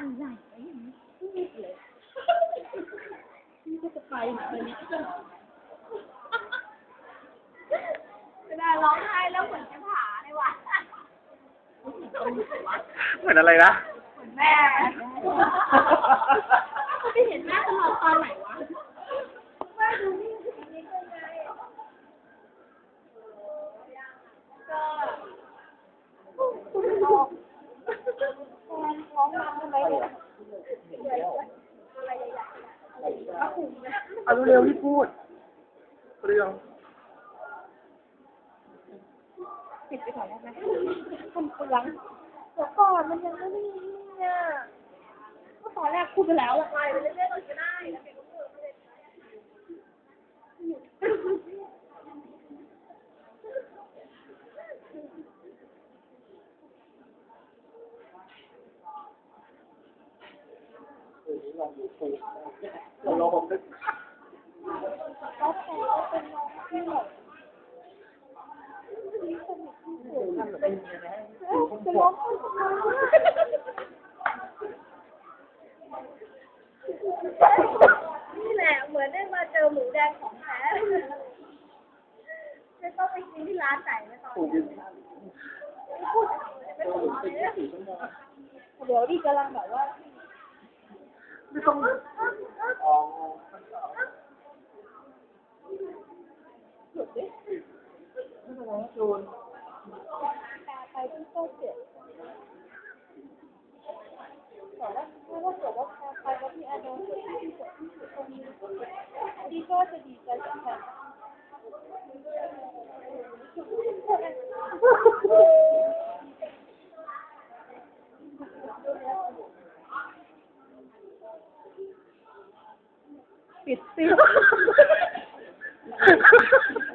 อะไรไอ้อย่างนี้พูดเลยพี่ก็จะไปไหนวันนี้ก็เวลาร้องไห้แล้วเหมือนจะผาเลยว่ะเหมือนอะไรนะ เหมือนแม่ไปเห็นหน้าตลอดตอนไหนวะแม่ดูนี่คือนี้ก็ไงก็คุณน้องร้องนำทำไม เนี่ยอะไรใหญ่ๆก็คุมนะเอาเร็วๆที่พูด เรื่องปิดไปก่อนได้ไหมมันเปลืองเดี๋ยวก่อนมันยังไม่ได้นี่อะก็ตอนแรกพูดไปแล้วอะไปไปเรื่อยๆก่อนก็ได้ แล้วเดี๋ยวก็เพิ่มไปเราลองผมนึกนี่แบบที่สนิทที่สุดจะร้องคนเดียวนี่แหละเหมือนได้มาเจอหมูแดงของแท้ไม่ต้องไปกินที่ร้านไหนนะตอนนี้พูดไม่ต้องร้องเลยนะเดี๋ยวดิกำลังแบบว่า ไม่ต้องอ๋อหยุดดิไม่ต้องร้องจูนไปที่โต๊ะเจ็ดแต่ว่าถ้าว่าเกิดว่าไปแล้วพี่อาโดนเกิดที่สุดที่สุดตรงนี้ดีก็จะดีใจจังเลย It's